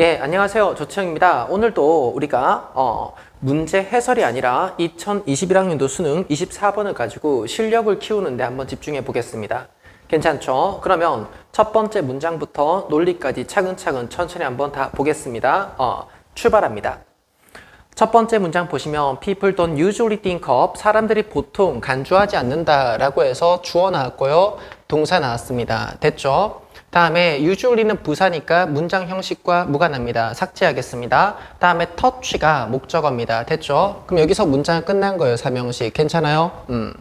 예, 안녕하세요. 조채영입니다. 오늘도 우리가 어, 문제 해설이 아니라 2021학년도 수능 24번을 가지고 실력을 키우는데 한번 집중해 보겠습니다. 괜찮죠? 그러면 첫 번째 문장부터 논리까지 차근차근 천천히 한번 다 보겠습니다. 어, 출발합니다. 첫 번째 문장 보시면 people don't usually think of 사람들이 보통 간주하지 않는다라고 해서 주어 나왔고요. 동사 나왔습니다. 됐죠? 다음에 usually는 부사니까 문장 형식과 무관합니다. 삭제하겠습니다. 다음에 touch가 목적어입니다. 됐죠? 그럼 여기서 문장은 끝난 거예요. 삼형식. 괜찮아요? 음.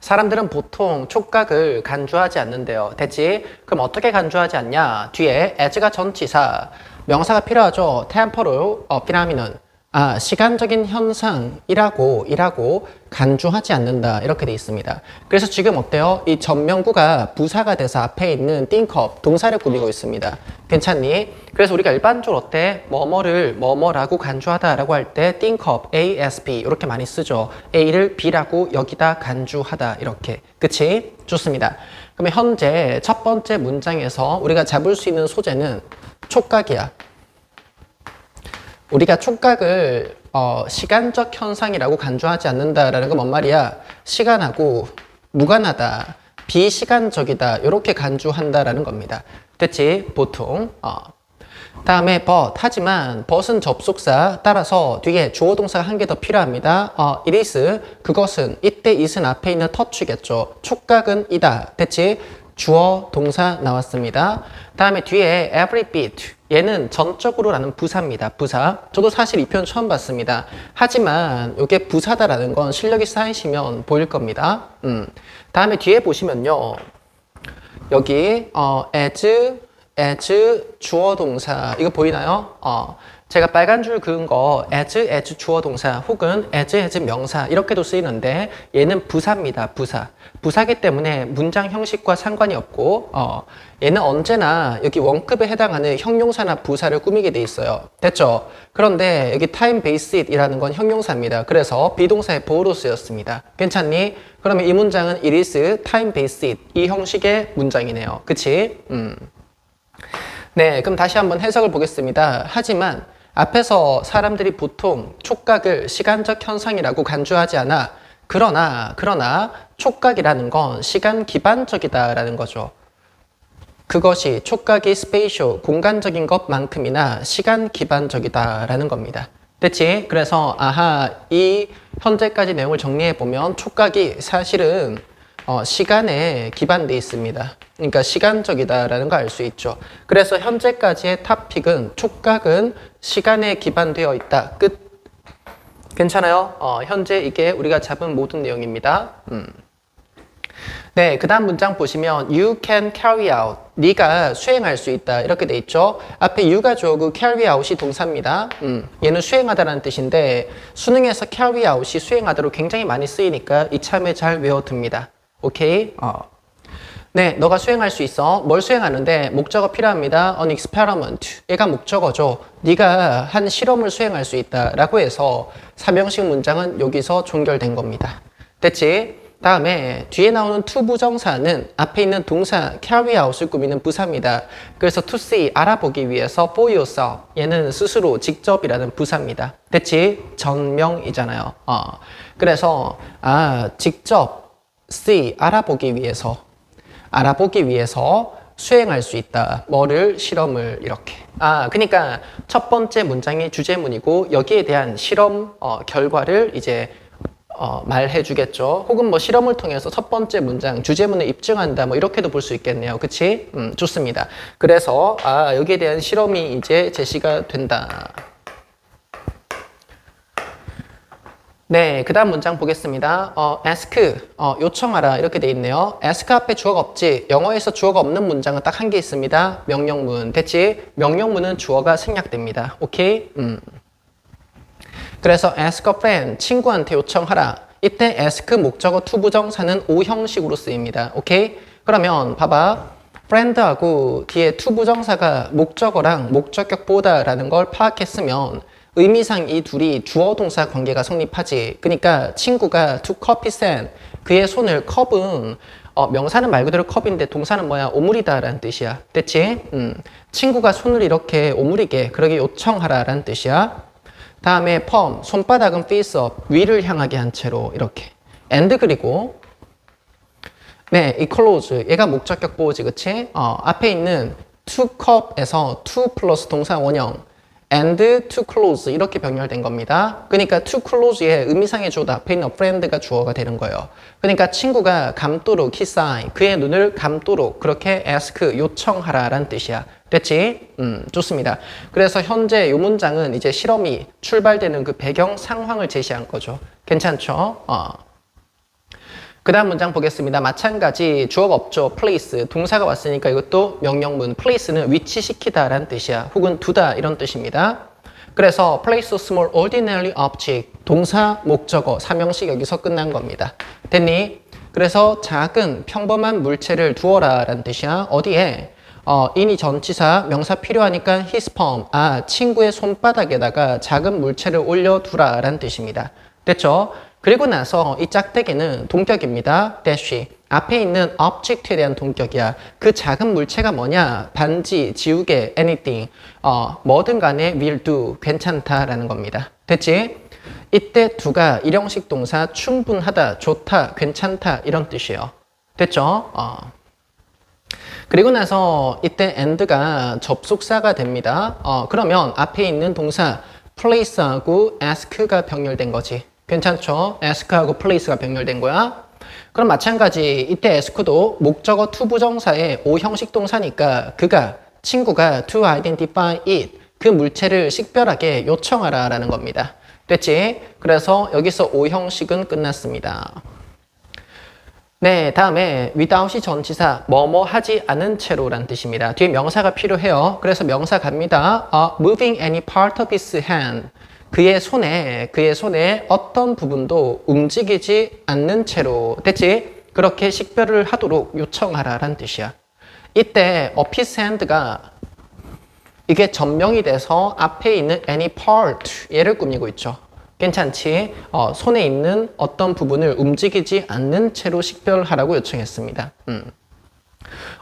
사람들은 보통 촉각을 간주하지 않는데요. 됐지? 그럼 어떻게 간주하지 않냐? 뒤에 as가 전치사, 명사가 필요하죠. temporal 어, phenomenon. 아, 시간적인 현상이라고 이라고 간주하지 않는다 이렇게 돼 있습니다. 그래서 지금 어때요? 이 전명구가 부사가 돼서 앞에 있는 of 동사를 꾸미고 있습니다. 괜찮니? 그래서 우리가 일반적으로 어때? 뭐뭐를 뭐뭐라고 간주하다라고 할때 think of A, S, B 이렇게 많이 쓰죠. A를 B라고 여기다 간주하다 이렇게. 그치? 좋습니다. 그러면 현재 첫 번째 문장에서 우리가 잡을 수 있는 소재는 촉각이야. 우리가 촉각을 어, 시간적 현상이라고 간주하지 않는다라는 건 뭔 말이야? 시간하고 무관하다, 비시간적이다 이렇게 간주한다라는 겁니다. 됐지? 보통. 어. 다음에 but 하지만 but은 접속사 따라서 뒤에 주어 동사가 한 개 더 필요합니다. 어, it is 그것은 이때 it은 앞에 있는 touch겠죠. 촉각은 이다. 됐지? 주어 동사 나왔습니다. 다음에 뒤에 every bit 얘는 전적으로라는 부사입니다. 부사. 저도 사실 이 표현 처음 봤습니다. 하지만 이게 부사다라는 건 실력이 쌓이시면 보일 겁니다. 음. 다음에 뒤에 보시면요. 여기 어, as, as 주어 동사 이거 보이나요? 어, 제가 빨간 줄 그은 거 as, as 주어 동사 혹은 as, as 명사 이렇게도 쓰이는데 얘는 부사입니다. 부사. 부사기 때문에 문장 형식과 상관이 없고 어, 얘는 언제나 여기 원급에 해당하는 형용사나 부사를 꾸미게 돼 있어요. 됐죠? 그런데 여기 time based이라는 건 형용사입니다. 그래서 비동사의 보호로 쓰였습니다. 괜찮니? 그러면 이 문장은 it is time based 이 형식의 문장이네요. 그치? 음. 네, 그럼 다시 한번 해석을 보겠습니다. 하지만 앞에서 사람들이 보통 촉각을 시간적 현상이라고 간주하지 않아. 그러나, 그러나 촉각이라는 건 시간 기반적이다라는 거죠. 그것이 촉각이 스페이쇼, 공간적인 것만큼이나 시간 기반적이다라는 겁니다. 됐지? 그래서 아하, 이 현재까지 내용을 정리해 보면 촉각이 사실은 어, 시간에 기반돼 있습니다. 그러니까 시간적이다라는 걸 알 수 있죠. 그래서 현재까지의 탑픽은 촉각은 시간에 기반되어 있다. 끝. 괜찮아요? 어, 현재 이게 우리가 잡은 모든 내용입니다. 음. 네, 그 다음 문장 보시면 you can carry out. 네가 수행할 수 있다. 이렇게 돼 있죠. 앞에 you가 주어고 carry out이 동사입니다. 음, 얘는 수행하다라는 뜻인데 수능에서 carry out이 수행하다로 굉장히 많이 쓰이니까 이참에 잘 외워둡니다. 오케이? 어. 네, 너가 수행할 수 있어. 뭘 수행하는데 목적어 필요합니다. An experiment. 얘가 목적어죠. 네가 한 실험을 수행할 수 있다라고 해서 삼형식 문장은 여기서 종결된 겁니다. 됐지? 다음에 뒤에 나오는 to 부정사는 앞에 있는 동사 carry out을 꾸미는 부사입니다. 그래서 to see 알아보기 위해서 for yourself 얘는 스스로 직접이라는 부사입니다. 됐지? 전명이잖아요. 어. 그래서 아 직접 see 알아보기 위해서 알아보기 위해서 수행할 수 있다. 뭐를 실험을 이렇게. 아, 그러니까 첫 번째 문장이 주제문이고 여기에 대한 실험 어, 결과를 이제 어, 말해주겠죠. 혹은 뭐 실험을 통해서 첫 번째 문장 주제문을 입증한다. 뭐 이렇게도 볼 수 있겠네요. 그치? 음, 좋습니다. 그래서 아 여기에 대한 실험이 이제 제시가 된다. 네, 그 다음 문장 보겠습니다. 어, ask, 어, 요청하라 이렇게 돼 있네요. ask 앞에 주어가 없지. 영어에서 주어가 없는 문장은 딱 한 개 있습니다. 명령문. 됐지? 명령문은 주어가 생략됩니다. 오케이? 음. 그래서 ask a friend, 친구한테 요청하라. 이때 ask 목적어 to 부정사는 O 형식으로 쓰입니다. 오케이? 그러면 봐봐. friend하고 뒤에 to 부정사가 목적어랑 목적격 보다라는 걸 파악했으면 의미상 이 둘이 주어 동사 관계가 성립하지. 그러니까 친구가 to coffee sand 그의 손을 컵은 어, 명사는 말 그대로 컵인데 동사는 뭐야? 오물이다라는 뜻이야. 됐지? 음, 친구가 손을 이렇게 오므리게 그러게 요청하라라는 뜻이야. 다음에 펌, 손바닥은 face up, 위를 향하게 한 채로 이렇게. and 그리고 네, 이 close 얘가 목적격 보호지, 그치? 어, 앞에 있는 to cup에서 to 플러스 동사 원형 and to close 이렇게 병렬된 겁니다. 그러니까 to close의 의미상의 주어도 앞에 있는 friend가 주어가 되는 거예요. 그러니까 친구가 감도록 kiss eye 그의 눈을 감도록 그렇게 ask 요청하라라는 뜻이야. 됐지? 음, 좋습니다. 그래서 현재 이 문장은 이제 실험이 출발되는 그 배경 상황을 제시한 거죠. 괜찮죠? 어. 그 다음 문장 보겠습니다. 마찬가지 주어가 없죠. place. 동사가 왔으니까 이것도 명령문. place는 위치시키다 라는 뜻이야. 혹은 두다 이런 뜻입니다. 그래서 place small ordinary object. 동사, 목적어, 사명식 여기서 끝난 겁니다. 됐니? 그래서 작은 평범한 물체를 두어라 라는 뜻이야. 어디에? 어, 인이 전치사, 명사 필요하니까 his palm. 아, 친구의 손바닥에다가 작은 물체를 올려두라 라는 뜻입니다. 됐죠? 그리고 나서 이 짝대기는 동격입니다. 대쉬. 앞에 있는 object에 대한 동격이야. 그 작은 물체가 뭐냐? 반지, 지우개, anything. 어, 뭐든 간에 will do. 괜찮다라는 겁니다. 됐지? 이때 두가 일형식 동사 충분하다, 좋다, 괜찮다 이런 뜻이에요. 됐죠? 어. 그리고 나서 이때 and가 접속사가 됩니다. 어, 그러면 앞에 있는 동사 place하고 ask가 병렬된 거지. 괜찮죠? ask하고 place가 병렬된 거야. 그럼 마찬가지 이때 ask도 목적어 to 부정사의 O 형식 동사니까 그가 친구가 to identify it 그 물체를 식별하게 요청하라 라는 겁니다. 됐지? 그래서 여기서 O 형식은 끝났습니다. 네, 다음에 without이 전치사 뭐뭐 하지 않은 채로 란 뜻입니다. 뒤에 명사가 필요해요. 그래서 명사 갑니다. Uh, moving any part of his hand. 그의 손에 그의 손에 어떤 부분도 움직이지 않는 채로 됐지? 그렇게 식별을 하도록 요청하라란 뜻이야. 이때 어피스 핸드가 이게 전명이 돼서 앞에 있는 any part 얘를 꾸미고 있죠. 괜찮지? 어, 손에 있는 어떤 부분을 움직이지 않는 채로 식별하라고 요청했습니다. 음.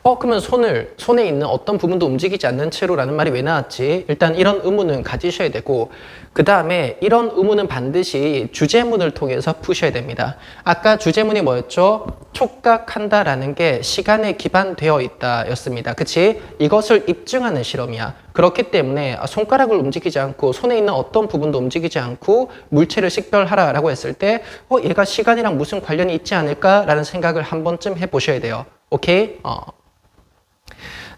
어, 그러면 손을, 손에 있는 어떤 부분도 움직이지 않는 채로라는 말이 왜 나왔지? 일단 이런 의문은 가지셔야 되고, 그 다음에 이런 의문은 반드시 주제문을 통해서 푸셔야 됩니다. 아까 주제문이 뭐였죠? 촉각한다라는 게 시간에 기반되어 있다 였습니다. 그치? 이것을 입증하는 실험이야. 그렇기 때문에 손가락을 움직이지 않고 손에 있는 어떤 부분도 움직이지 않고 물체를 식별하라라고 했을 때, 어, 얘가 시간이랑 무슨 관련이 있지 않을까라는 생각을 한 번쯤 해보셔야 돼요. 오케이? 어.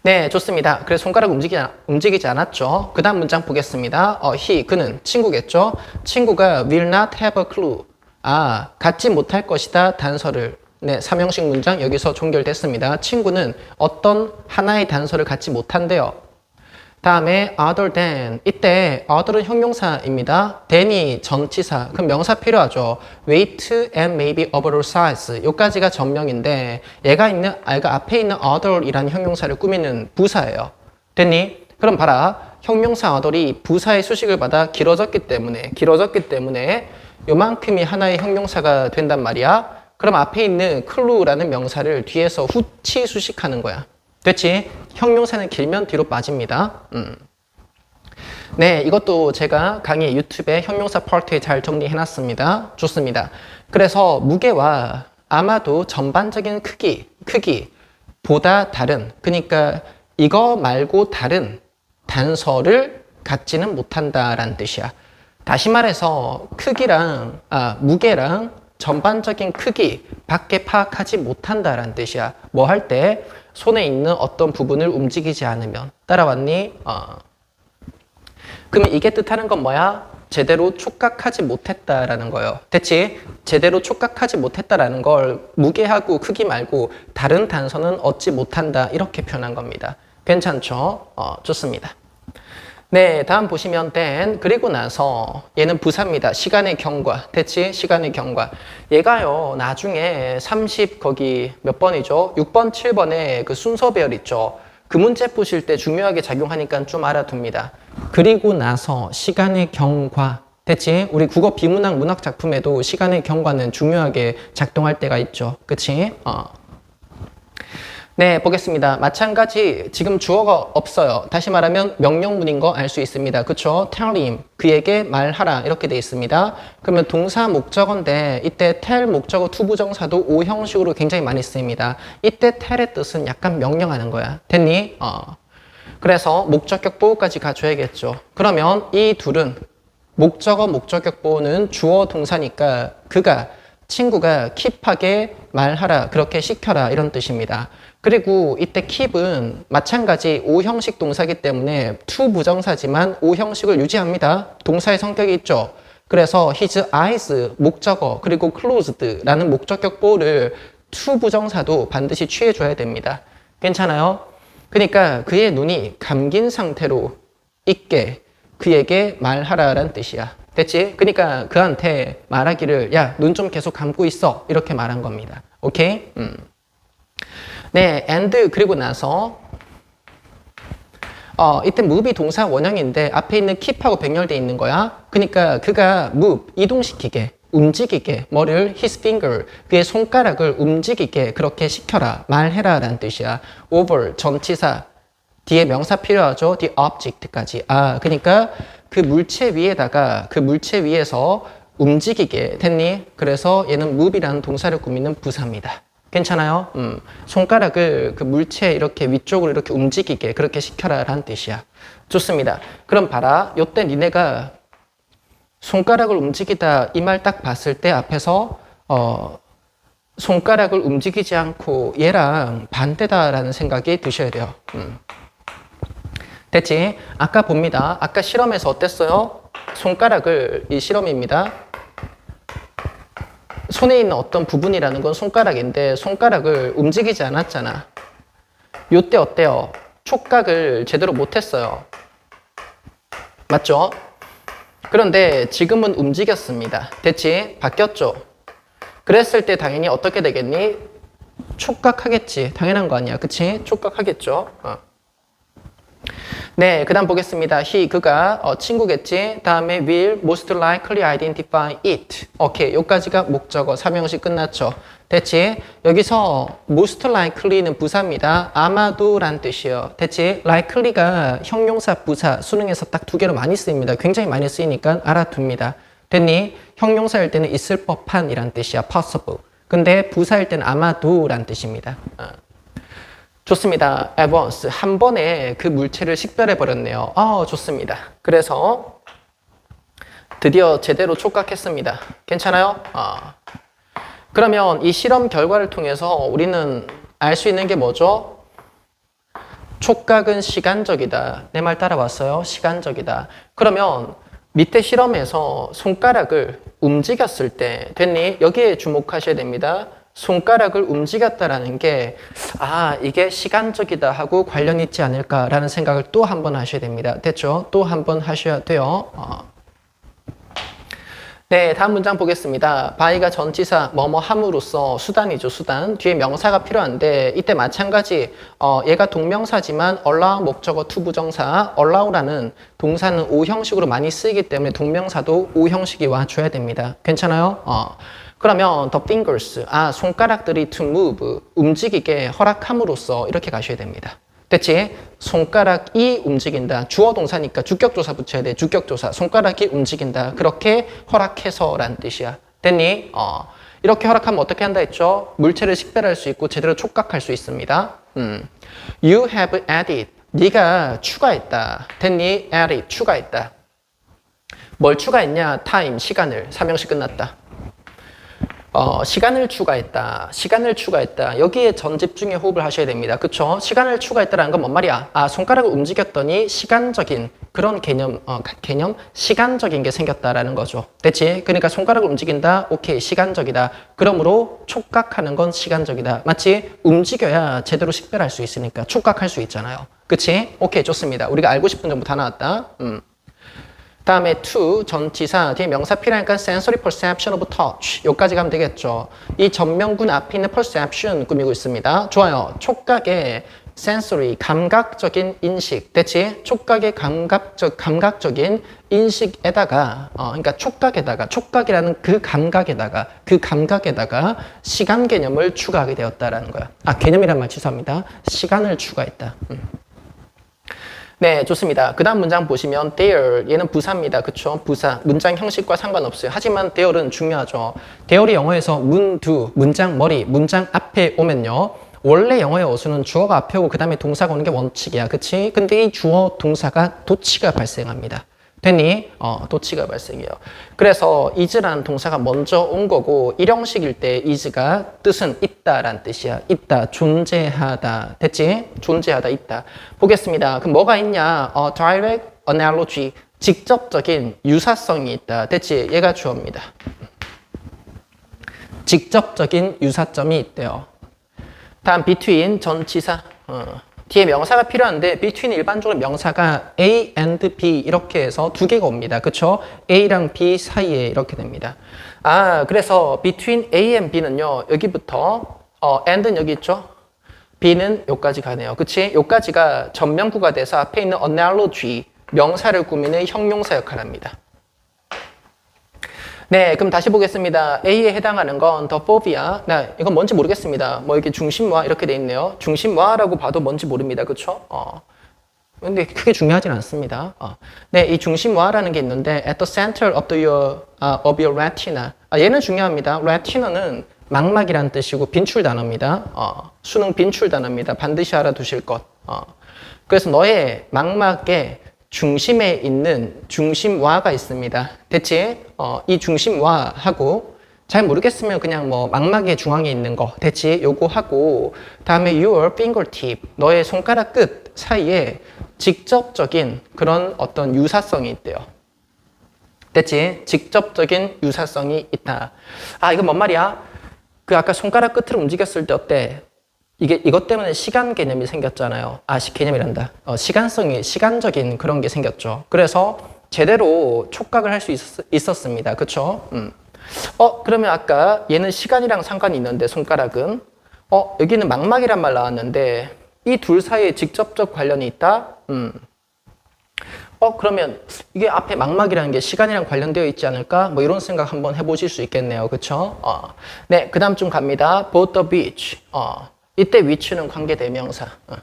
네, 좋습니다. 그래서 손가락 움직이지, 움직이지 않았죠. 그 다음 문장 보겠습니다. 어, he, 그는 친구겠죠. 친구가 will not have a clue. 아, 갖지 못할 것이다 단서를. 네, 삼형식 문장 여기서 종결됐습니다. 친구는 어떤 하나의 단서를 갖지 못한대요. 다음에 other than 이때 other은 형용사입니다. than이 전치사 그럼 명사 필요하죠. weight and maybe overall size 요까지가 전명인데 얘가 있는 얘가 앞에 있는 other이라는 형용사를 꾸미는 부사예요. 됐니? 그럼 봐라 형용사 other이 부사의 수식을 받아 길어졌기 때문에 길어졌기 때문에 요만큼이 하나의 형용사가 된단 말이야. 그럼 앞에 있는 clue라는 명사를 뒤에서 후치 수식하는 거야. 됐지? 형용사는 길면 뒤로 빠집니다. 음. 네, 이것도 제가 강의 유튜브에 형용사 파트에 잘 정리해놨습니다. 좋습니다. 그래서 무게와 아마도 전반적인 크기, 크기 보다 다른, 그러니까 이거 말고 다른 단서를 갖지는 못한다라는 뜻이야. 다시 말해서 크기랑 아, 무게랑 전반적인 크기 밖에 파악하지 못한다라는 뜻이야. 뭐 할 때 손에 있는 어떤 부분을 움직이지 않으면 따라왔니? 어. 그러면 이게 뜻하는 건 뭐야? 제대로 촉각하지 못했다라는 거예요. 됐지? 제대로 촉각하지 못했다라는 걸 무게하고 크기 말고 다른 단서는 얻지 못한다 이렇게 표현한 겁니다. 괜찮죠? 어, 좋습니다. 네, 다음 보시면 then 그리고 나서 얘는 부사입니다. 시간의 경과. 됐지? 시간의 경과. 얘가요. 나중에 30 거기 몇 번이죠? 6번, 7번에 그 순서 배열 있죠. 그 문제 푸실 때 중요하게 작용하니까 좀 알아둡니다. 그리고 나서 시간의 경과. 됐지? 우리 국어 비문학 문학 작품에도 시간의 경과는 중요하게 작동할 때가 있죠. 그치? 어. 네, 보겠습니다. 마찬가지 지금 주어가 없어요. 다시 말하면 명령문인 거 알 수 있습니다. 그쵸? tell him, 그에게 말하라 이렇게 돼 있습니다. 그러면 동사 목적어인데 이때 tell 목적어 투부정사도 O 형식으로 굉장히 많이 쓰입니다. 이때 tell의 뜻은 약간 명령하는 거야. 됐니? 어. 그래서 목적격 보호까지 가져야겠죠. 그러면 이 둘은 목적어 목적격 보호는 주어 동사니까 그가 친구가 킵하게 말하라 그렇게 시켜라 이런 뜻입니다. 그리고 이때 keep은 마찬가지 O 형식 동사기 때문에 to 부정사지만 O 형식을 유지합니다. 동사의 성격이 있죠. 그래서 his eyes 목적어 그리고 closed라는 목적격 보호를 to 부정사도 반드시 취해줘야 됩니다. 괜찮아요? 그러니까 그의 눈이 감긴 상태로 있게 그에게 말하라란 뜻이야. 됐지? 그러니까 그한테 말하기를 야, 눈 좀 계속 감고 있어. 이렇게 말한 겁니다. 오케이? 음. 네, and 그리고 나서 어, 이때 move이 동사 원형인데 앞에 있는 keep하고 병렬돼 있는 거야. 그러니까 그가 move 이동시키게 움직이게 뭐를 his finger 그의 손가락을 움직이게 그렇게 시켜라 말해라 라는 뜻이야. over 전치사 뒤에 명사 필요하죠. the object까지. 아, 그러니까 그 물체 위에다가 그 물체 위에서 움직이게 됐니? 그래서 얘는 move이라는 동사를 꾸미는 부사입니다. 괜찮아요? 음, 손가락을 그 물체 이렇게 위쪽으로 이렇게 움직이게 그렇게 시켜라 라는 뜻이야. 좋습니다. 그럼 봐라. 요때 니네가 손가락을 움직이다 이 말 딱 봤을 때 앞에서 어, 손가락을 움직이지 않고 얘랑 반대다라는 생각이 드셔야 돼요. 음. 됐지? 아까 봅니다. 아까 실험에서 어땠어요? 손가락을 이 실험입니다. 손에 있는 어떤 부분이라는 건 손가락인데 손가락을 움직이지 않았잖아. 요때 어때요? 촉각을 제대로 못했어요. 맞죠? 그런데 지금은 움직였습니다. 됐지? 바뀌었죠? 그랬을 때 당연히 어떻게 되겠니? 촉각하겠지. 당연한 거 아니야. 그치? 촉각하겠죠? 어. 네, 그 다음 보겠습니다. he, 그가 어, 친구겠지. 다음에 will most likely identify it. 오케이, 여기까지가 목적어, 삼형식 끝났죠. 됐지? 여기서 most likely는 부사입니다. 아마도란 뜻이에요. 됐지? likely가 형용사, 부사, 수능에서 딱 두 개로 많이 쓰입니다. 굉장히 많이 쓰이니까 알아둡니다. 됐니? 형용사일 때는 있을 법한 이란 뜻이야. possible. 근데 부사일 때는 아마도란 뜻입니다. 어. 좋습니다. once. 한 번에 그 물체를 식별해 버렸네요. 아, 좋습니다. 그래서 드디어 제대로 촉각했습니다. 괜찮아요? 아. 그러면 이 실험 결과를 통해서 우리는 알 수 있는 게 뭐죠? 촉각은 시간적이다. 내 말 따라왔어요? 시간적이다. 그러면 밑에 실험에서 손가락을 움직였을 때 됐니? 여기에 주목하셔야 됩니다. 손가락을 움직였다라는 게, 아, 이게 시간적이다 하고 관련 있지 않을까라는 생각을 또 한 번 하셔야 됩니다. 됐죠? 또 한 번 하셔야 돼요. 어. 네, 다음 문장 보겠습니다. 바이가 전치사 뭐뭐 함으로써 수단이죠, 수단. 뒤에 명사가 필요한데 이때 마찬가지 어, 얘가 동명사지만 allow 목적어 투부정사 allow라는 동사는 O 형식으로 많이 쓰이기 때문에 동명사도 O 형식이 와줘야 됩니다. 괜찮아요? 어. 그러면 the fingers, 아 손가락들이 to move, 움직이게 허락함으로써 이렇게 가셔야 됩니다. 됐지? 손가락이 움직인다. 주어 동사니까 주격조사 붙여야 돼. 주격조사. 손가락이 움직인다. 그렇게 허락해서란 뜻이야. 됐니? 어. 이렇게 허락하면 어떻게 한다 했죠? 물체를 식별할 수 있고 제대로 촉각할 수 있습니다. 음. You have added. 네가 추가했다. 됐니? added. 추가했다. 뭘 추가했냐? time. 시간을. 삼형식 끝났다. 어, 시간을 추가했다. 시간을 추가했다. 여기에 전집중의 호흡을 하셔야 됩니다. 그쵸? 시간을 추가했다라는 건 뭔 말이야? 아, 손가락을 움직였더니 시간적인 그런 개념, 어, 개념? 시간적인 게 생겼다라는 거죠. 됐지? 그러니까 손가락을 움직인다? 오케이, 시간적이다. 그러므로 촉각하는 건 시간적이다. 맞지? 움직여야 제대로 식별할 수 있으니까 촉각할 수 있잖아요. 그치? 오케이, 좋습니다. 우리가 알고 싶은 점부 다 나왔다. 음. 다음에 to 전치사 뒤에 명사 필요하니까 sensory perception of touch 여기까지 가면 되겠죠. 이 전명군 앞에 있는 perception 꾸미고 있습니다. 좋아요. 촉각에 sensory 감각적인 인식 됐지 촉각의 감각적 감각적인 인식에다가 어 그러니까 촉각에다가 촉각이라는 그 감각에다가 그 감각에다가 시간 개념을 추가하게 되었다라는 거야 아 개념이란 말 취소합니다 시간을 추가했다 음. 네, 좋습니다. 그 다음 문장 보시면 there, 얘는 부사입니다. 그쵸? 부사. 문장 형식과 상관없어요. 하지만 there는 중요하죠. there이 영어에서 문, 두, 문장 머리, 문장 앞에 오면요. 원래 영어의 어수는 주어가 앞에 오고 그 다음에 동사가 오는 게 원칙이야. 그치? 근데 이 주어 동사가 도치가 발생합니다. 됐니? 어, 도치가 발생해요. 그래서 is라는 동사가 먼저 온 거고 일형식일 때 is가 뜻은 있다란 뜻이야. 있다, 존재하다. 됐지? 존재하다, 있다. 보겠습니다. 그럼 뭐가 있냐? 어, direct analogy, 직접적인 유사성이 있다. 됐지? 얘가 주어입니다. 직접적인 유사점이 있대요. 다음 between 전치사. 어. 뒤에 명사가 필요한데 between 일반적으로 명사가 A and B 이렇게 해서 두 개가 옵니다. 그쵸? A랑 B 사이에 이렇게 됩니다. 아, 그래서 between A and B는요. 여기부터 어, and는 여기 있죠? B는 여기까지 가네요. 그치? 여기까지가 전명구가 돼서 앞에 있는 analogy 명사를 꾸미는 형용사 역할을 합니다. 네, 그럼 다시 보겠습니다. A에 해당하는 건 the phobia. 네, 이건 뭔지 모르겠습니다. 뭐 이렇게 중심화 이렇게 돼 있네요. 중심화라고 봐도 뭔지 모릅니다. 그쵸? 어. 근데 크게 중요하진 않습니다. 어. 네, 이 중심화라는 게 있는데 at the center of the your, uh, of your retina. 아, 얘는 중요합니다. retina는 망막이란 뜻이고 빈출 단어입니다. 어. 수능 빈출 단어입니다. 반드시 알아두실 것. 어. 그래서 너의 망막에 중심에 있는 중심화가 있습니다. 됐지? 어, 이 중심화하고 잘 모르겠으면 그냥 뭐 망막의 중앙에 있는 거 됐지? 요거 하고 다음에 your fingertip 너의 손가락 끝 사이에 직접적인 그런 어떤 유사성이 있대요. 됐지? 직접적인 유사성이 있다. 아, 이거 뭔 말이야? 그 아까 손가락 끝을 움직였을 때 어때? 이게 이것 때문에 시간 개념이 생겼잖아요. 아, 시 개념이란다. 어, 시간성이 시간적인 그런 게 생겼죠. 그래서 제대로 촉각을 할 수 있었, 습니다 그쵸? 음. 어, 그러면 아까 얘는 시간이랑 상관이 있는데 손가락은 어, 여기는 망막이란 말 나왔는데 이 둘 사이에 직접적 관련이 있다? 음. 어, 그러면 이게 앞에 망막이라는 게 시간이랑 관련되어 있지 않을까? 뭐 이런 생각 한번 해보실 수 있겠네요. 그쵸? 어. 네, 그 다음 좀 갑니다. both the beach. 어. 이때 위치는 관계대명사. 어.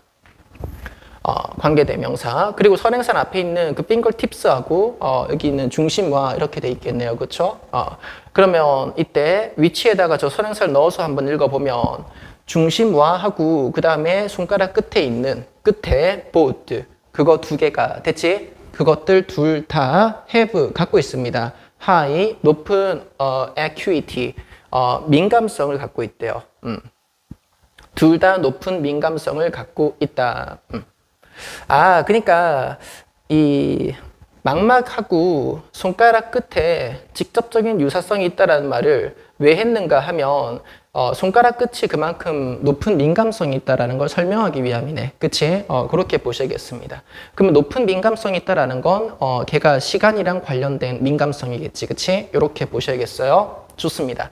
어, 관계대명사. 그리고 선행사 앞에 있는 그 핑거팁스하고 어, 여기 있는 중심화 이렇게 돼 있겠네요. 그렇죠? 어, 그러면 이때 위치에다가 저 선행사를 넣어서 한번 읽어보면 중심화하고 그 다음에 손가락 끝에 있는 끝에 both 그거 두 개가 됐지? 그것들 둘 다 have 갖고 있습니다. high 높은 어, acuity 어, 민감성을 갖고 있대요. 음. 둘 다 높은 민감성을 갖고 있다. 음. 아, 그러니까 이 망막하고 손가락 끝에 직접적인 유사성이 있다라는 말을 왜 했는가 하면 어, 손가락 끝이 그만큼 높은 민감성이 있다라는 걸 설명하기 위함이네. 그치? 어, 그렇게 보셔야겠습니다. 그러면 높은 민감성이 있다라는 건 어, 걔가 시간이랑 관련된 민감성이겠지. 그치? 이렇게 보셔야겠어요. 좋습니다.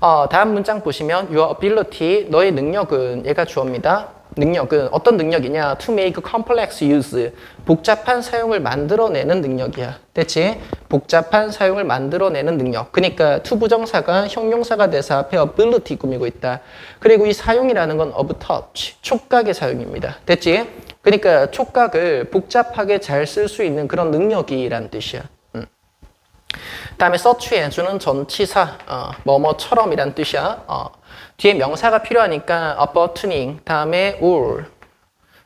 어, 다음 문장 보시면 your ability 너의 능력은 얘가 주어입니다. 능력은 어떤 능력이냐? To make complex use 복잡한 사용을 만들어내는 능력이야. 됐지? 복잡한 사용을 만들어내는 능력. 그러니까 to 부정사가 형용사가 돼서 앞에 ability 꾸미고 있다. 그리고 이 사용이라는 건 of touch 촉각의 사용입니다. 됐지? 그러니까 촉각을 복잡하게 잘 쓸 수 있는 그런 능력이란 뜻이야. 다음에 서치해 주는 전치사 어, 뭐뭐처럼이란 뜻이야. 어, 뒤에 명사가 필요하니까 a buttoning 다음에 or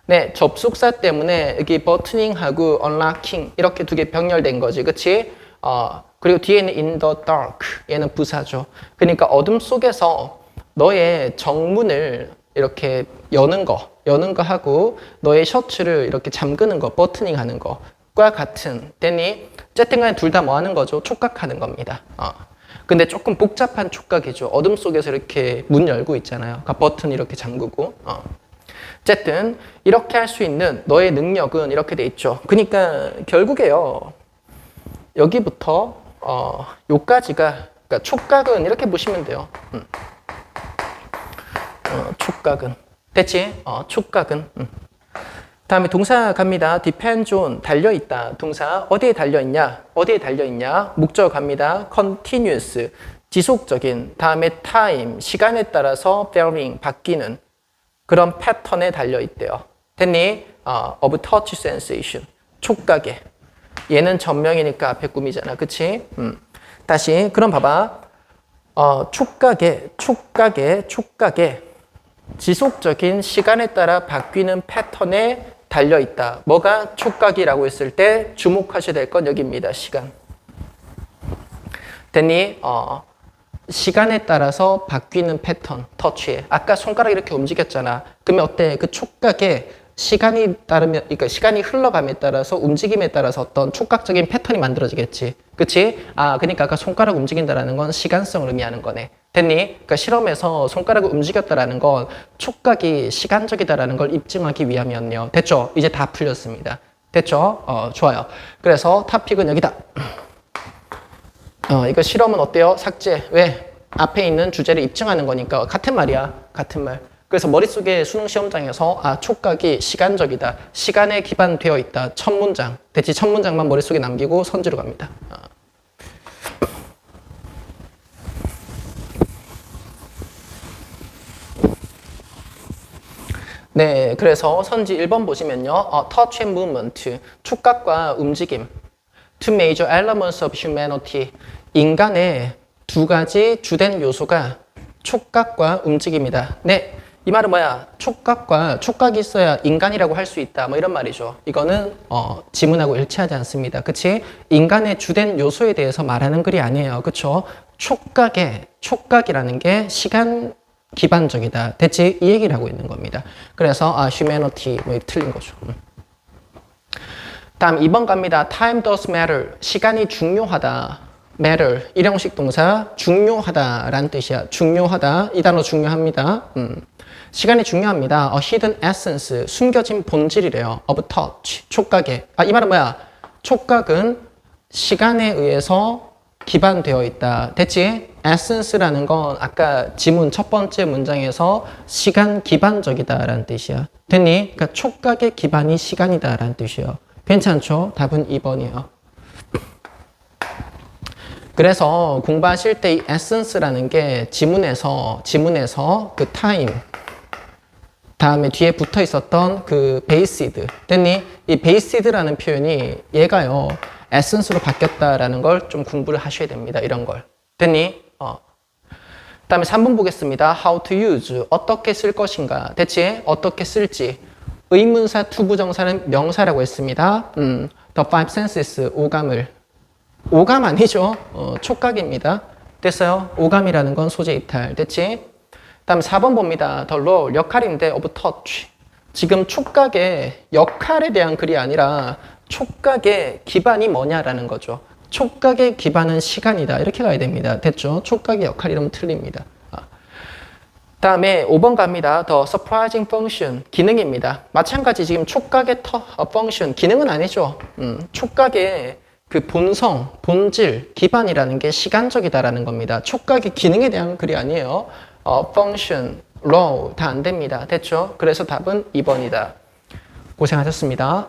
네 접속사 때문에 여기 buttoning하고 unlocking 이렇게 두 개 병렬된 거지, 그렇지? 어, 그리고 뒤에는 in the dark 얘는 부사죠. 그러니까 어둠 속에서 너의 정문을 이렇게 여는 거, 여는 거 하고 너의 셔츠를 이렇게 잠그는 거, 버트닝 하는 거 과 같은 때니 어쨌든 간에 둘 다 뭐 하는 거죠? 촉각하는 겁니다. 어. 근데 조금 복잡한 촉각이죠. 어둠 속에서 이렇게 문 열고 있잖아요. 그러니까 버튼 이렇게 잠그고. 어. 어쨌든 이렇게 할 수 있는 너의 능력은 이렇게 돼 있죠. 그러니까 결국에요. 여기부터 어, 요까지가 그러니까 촉각은 이렇게 보시면 돼요. 음. 어, 촉각은 됐지? 어, 촉각은. 음. 다음에 동사 갑니다. depends on 달려 있다. 동사 어디에 달려 있냐? 어디에 달려 있냐? 목적 갑니다. continuous 지속적인. 다음에 time 시간에 따라서 varying 바뀌는 그런 패턴에 달려 있대요. 됐니? 어, of touch sensation 촉각에. 얘는 전명이니까 앞에 꿈이잖아. 그치? 음. 다시 그럼 봐봐. 어, 촉각에 촉각에 촉각에 지속적인 시간에 따라 바뀌는 패턴에 달려 있다. 뭐가 촉각이라고 했을 때 주목하셔야 될 건 여기입니다. 시간. 됐니? 어, 시간에 따라서 바뀌는 패턴, 터치에. 아까 손가락 이렇게 움직였잖아. 그러면 어때? 그 촉각에 시간이 따르면, 그러니까 시간이 흘러감에 따라서 움직임에 따라서 어떤 촉각적인 패턴이 만들어지겠지. 그치? 아, 그러니까 아까 손가락 움직인다라는 건 시간성을 의미하는 거네. 됐니? 그러니까 실험에서 손가락을 움직였다라는 건 촉각이 시간적이다라는 걸 입증하기 위함이었네요. 됐죠? 이제 다 풀렸습니다. 됐죠? 어, 좋아요. 그래서 타픽은 여기다. 어, 이거 실험은 어때요? 삭제. 왜? 앞에 있는 주제를 입증하는 거니까 같은 말이야. 같은 말. 그래서 머릿속에 수능 시험장에서 아, 촉각이 시간적이다. 시간에 기반되어 있다. 첫 문장. 대체 첫 문장만 머릿속에 남기고 선지로 갑니다. 네, 그래서 선지 1번 보시면요. 어, touch and movement, 촉각과 움직임. Two major elements of humanity. 인간의 두 가지 주된 요소가 촉각과 움직임이다. 네, 이 말은 뭐야? 촉각과 촉각이 있어야 인간이라고 할 수 있다. 뭐 이런 말이죠. 이거는 어, 지문하고 일치하지 않습니다. 그치? 인간의 주된 요소에 대해서 말하는 글이 아니에요. 그쵸? 촉각의, 촉각이라는 게 시간 기반적이다. 됐지? 이 얘기를 하고 있는 겁니다. 그래서 아, humanity 뭐 틀린 거죠. 음. 다음 2번 갑니다. Time does matter. 시간이 중요하다. matter. 일형식 동사 중요하다라는 뜻이야. 중요하다. 이 단어 중요합니다. 음. 시간이 중요합니다. A hidden essence. 숨겨진 본질이래요. of touch. 촉각에. 아, 이 말은 뭐야? 촉각은 시간에 의해서 기반되어 있다. 됐지? essence라는 건 아까 지문 첫 번째 문장에서 시간 기반적이다라는 뜻이야. 됐니? 그러니까 촉각의 기반이 시간이다라는 뜻이에요. 괜찮죠? 답은 2번이에요. 그래서 공부하실 때이 essence라는 게 지문에서 지문에서 그 time 다음에 뒤에 붙어 있었던 그 베이시드 됐니? 이 베이시드라는 표현이 얘가요 에센스로 바뀌었다라는 걸 좀 공부를 하셔야 됩니다. 이런 걸 됐니? 어. 다음에 3번 보겠습니다. How to use 어떻게 쓸 것인가 대체 어떻게 쓸지 의문사 투부정사는 명사라고 했습니다. 음, the five senses 오감을 오감 아니죠? 어, 촉각입니다. 됐어요? 오감이라는 건 소재 이탈 됐지? 다음 4번 봅니다. The role 역할인데 of touch 지금 촉각의 역할에 대한 글이 아니라 촉각의 기반이 뭐냐라는 거죠. 촉각의 기반은 시간이다. 이렇게 가야 됩니다. 됐죠? 촉각의 역할이라면 틀립니다. 아. 다음에 5번 갑니다. The surprising function 기능입니다. 마찬가지 지금 촉각의 터, 어, function 기능은 아니죠. 음, 촉각의 그 본성, 본질, 기반이라는 게 시간적이다라는 겁니다. 촉각의 기능에 대한 글이 아니에요. 어, function, law 다안 됩니다. 됐죠? 그래서 답은 2번이다. 고생하셨습니다.